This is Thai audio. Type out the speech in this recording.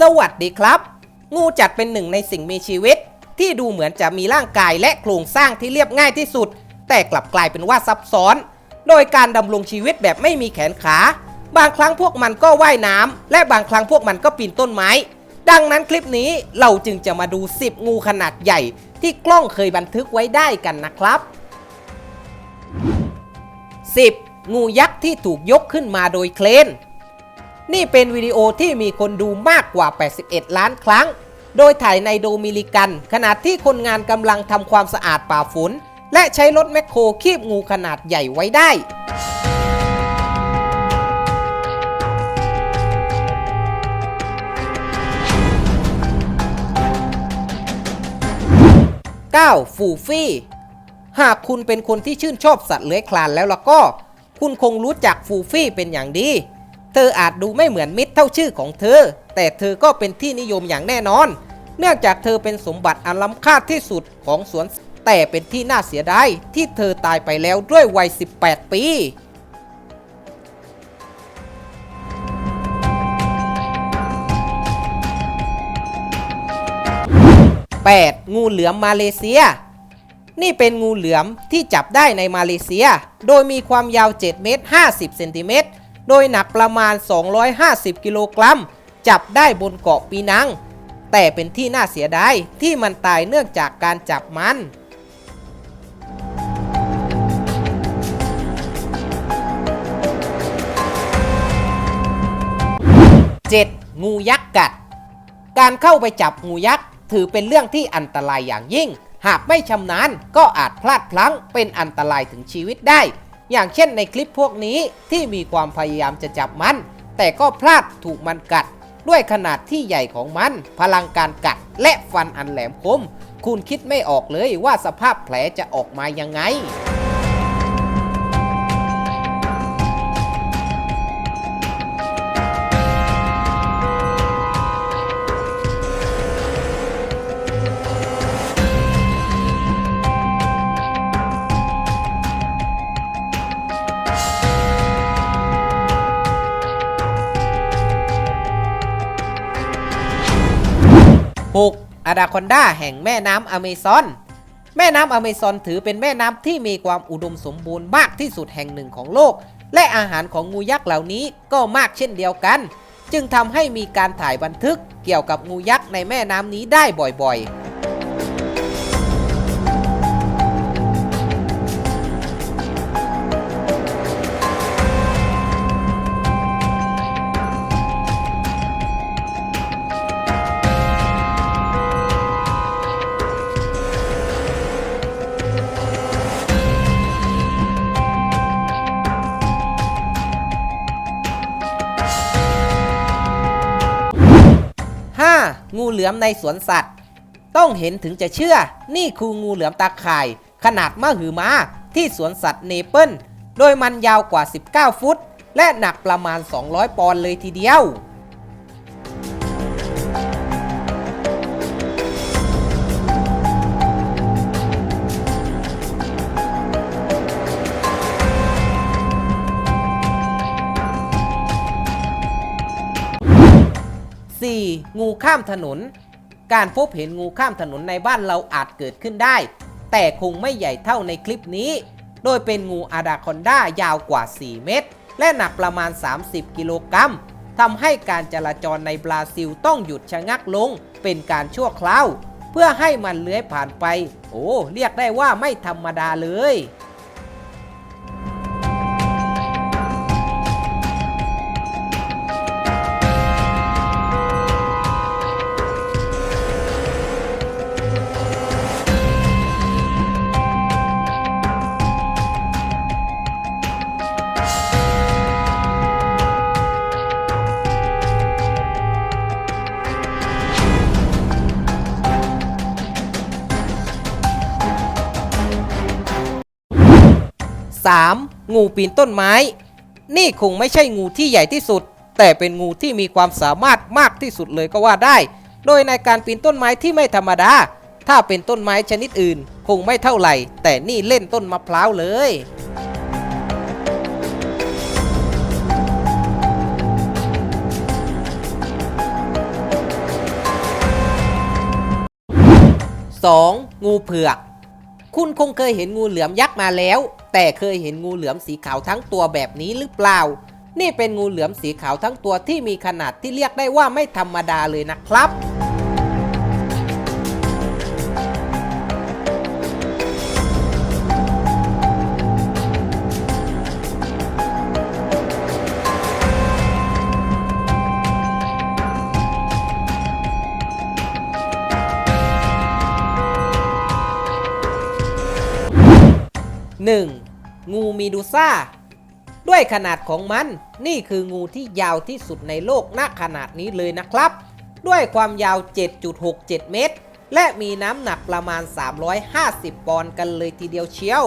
สวัสดีครับ งูจัดเป็นหนึ่งในสิ่งมีชีวิต ที่ดูเหมือนจะมีร่างกายและโครงสร้างที่เรียบง่ายที่สุด แต่กลับกลายเป็นว่าซับซ้อน โดยการดำรงชีวิตแบบไม่มีแขนขา บางครั้งพวกมันก็ว่ายน้ำและบางครั้งพวกมันก็ปีนต้นไม้ ดังนั้นคลิปนี้เราจึงจะมาดู 10 งูขนาดใหญ่ ที่กล้องเคยบันทึกไว้ได้กันนะครับ 10. งูยักษ์ที่ถูกยกขึ้นมาโดยเครน นี่เป็นวิดีโอที่มีคนดูมากกว่า 81 ล้านครั้ง โดยถ่ายในโดมินิกัน ขณะที่คนงานกำลังทำความสะอาดป่าฝน และใช้รถแมคโครคีบงูขนาดใหญ่ไว้ได้ 9. ฟูฟี่ หากคุณเป็นคนที่ชื่นชอบสัตว์เลื้อยคลานแล้วล่ะก็ คุณคงรู้จักฟูฟี่เป็นอย่างดี เธออาจดูไม่เหมือนมิตรเท่าชื่อของเธอ แต่เธอก็เป็นที่นิยมอย่างแน่นอน เนื่องจากเธอเป็นสมบัติอันล้ำค่าที่สุดของสวน แต่เป็นที่น่าเสียดายที่เธอตายไปแล้วด้วยวัย 18 ปี 8. งูเหลือมมาเลเซีย นี่เป็นงูเหลือมที่จับได้ในมาเลเซีย โดยมีความยาว 7 เมตร 50 เซนติเมตร โดยหนักประมาณ 250 กิโลกรัม จับได้บนเกาะปีนัง แต่เป็นที่น่าเสียดายที่มันตายเนื่องจากการจับมัน 7. งูยักษ์กัด การเข้าไปจับงูยักษ์ถือเป็นเรื่องที่อันตรายอย่างยิ่ง หากไม่ชำนาญก็อาจพลาดพลั้งเป็นอันตรายถึงชีวิตได้ อย่างเช่นในคลิปพวกนี้ที่มีความพยายามจะจับมัน แต่ก็พลาดถูกมันกัด ด้วยขนาดที่ใหญ่ของมัน พลังการกัดและฟันอันแหลมคม คุณคิดไม่ออกเลยว่าสภาพแผลจะออกมายังไง 6. อะดาคอนดาแห่งแม่น้ำอเมซอน แม่น้ำอเมซอนถือเป็นแม่น้ำที่มีความอุดมสมบูรณ์มากที่สุดแห่งหนึ่งของโลก และอาหารของงูยักษ์เหล่านี้ก็มากเช่นเดียวกัน จึงทำให้มีการถ่ายบันทึกเกี่ยวกับงูยักษ์ในแม่น้ำนี้ได้บ่อยๆ งูเหลือมในสวนสัตว์ ต้องเห็นถึงจะเชื่อ นี่คืองูเหลือมตาข่าย ขนาดมหึมาที่สวนสัตว์เนเปิลโดยมันยาวกว่า 19 ฟุต และหนักประมาณ 200 ปอนด์เลยทีเดียว 4. งูข้ามถนน การพบเห็นงูข้ามถนนในบ้านเราอาจเกิดขึ้นได้ แต่คงไม่ใหญ่เท่าในคลิปนี้ โดยเป็นงูอาดาคอนดายาวกว่า 4 เมตร และหนักประมาณ 30 กิโลกรัมทำให้การจราจรในบราซิลต้องหยุดชะงักลง เป็นการชั่วคราว เพื่อให้มันเลื้อยผ่านไป โอ้ เรียกได้ว่าไม่ธรรมดาเลย 3. งูปีนต้นไม้ นี่คงไม่ใช่งูที่ใหญ่ที่สุด แต่เป็นงูที่มีความสามารถมากที่สุดเลยก็ว่าได้ โดยในการปีนต้นไม้ที่ไม่ธรรมดา ถ้าเป็นต้นไม้ชนิดอื่น คงไม่เท่าไหร่ แต่นี่เล่นต้นมะพร้าวเลยสองงูเผือก คุณคงเคยเห็นงูเหลือมยักษ์มาแล้ว แต่เคยเห็นงูเหลือมสีขาวทั้งตัวแบบนี้หรือเปล่า นี่เป็นงูเหลือมสีขาวทั้งตัวที่มีขนาดที่เรียกได้ว่าไม่ธรรมดาเลยนะครับ 1. งูมีดูซ่า ด้วยขนาดของมัน นี่คืองูที่ยาวที่สุดในโลกณขนาดนี้เลยนะครับ ด้วยความยาว 7.67 เมตร และมีน้ำหนักประมาณ 350 ปอนด์กันเลยทีเดียวเชียว